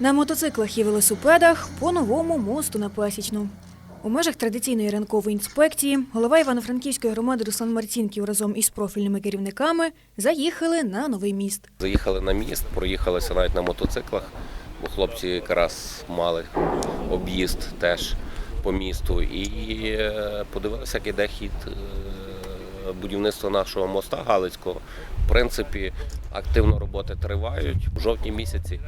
На мотоциклах і велосипедах по новому мосту на Пасічну. У межах традиційної ранкової інспекції голова Івано-Франківської громади Руслан Марцінків разом із профільними керівниками заїхали на новий міст. Заїхали на міст, проїхалися навіть на мотоциклах, бо хлопці якраз мали об'їзд теж по місту. І е, подивилися, як іде хід е, будівництва нашого моста Галицького. В принципі, активно роботи тривають. У жовтні місяці,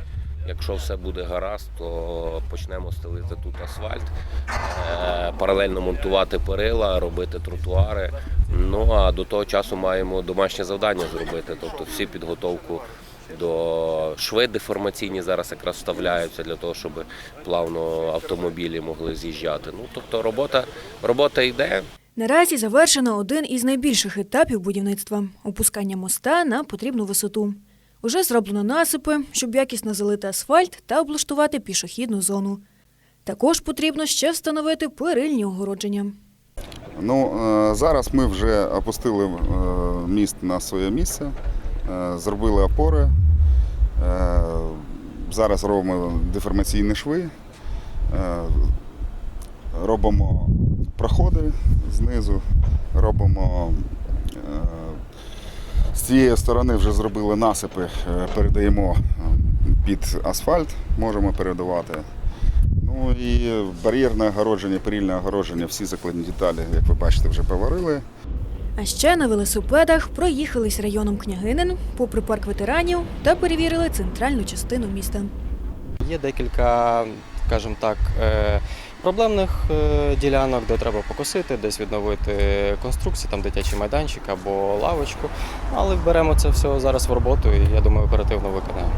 якщо все буде гаразд, то почнемо стелити тут асфальт, е, паралельно монтувати перила, робити тротуари. Ну а до того часу маємо домашнє завдання зробити, тобто всі підготовку до шви деформаційні зараз якраз вставляються для того, щоб плавно автомобілі могли з'їжджати. Ну тобто робота, робота йде. Наразі завершено один із найбільших етапів будівництва опускання моста на потрібну висоту. Уже зроблено насипи, щоб якісно залити асфальт та облаштувати пішохідну зону. Також потрібно ще встановити перильні огородження. Ну, е, зараз ми вже опустили е, міст на своє місце, е, зробили опори. Зараз робимо деформаційні шви, робимо проходи знизу, робимо цієї сторони вже зробили насипи, е, передаємо е, під асфальт, можемо передавати. Ну і бар'єрне огородження, перільне огородження, всі закладні деталі, як ви бачите, вже поварили. А ще на велосипедах проїхались районом Княгинин, попри парк ветеранів та перевірили центральну частину міста. Є декілька, скажімо так, е, проблемних е, ділянок, де треба покосити, десь відновити конструкції, там дитячий майданчик або лавочку. Але беремо це все зараз в роботу і я думаю, оперативно виконаємо.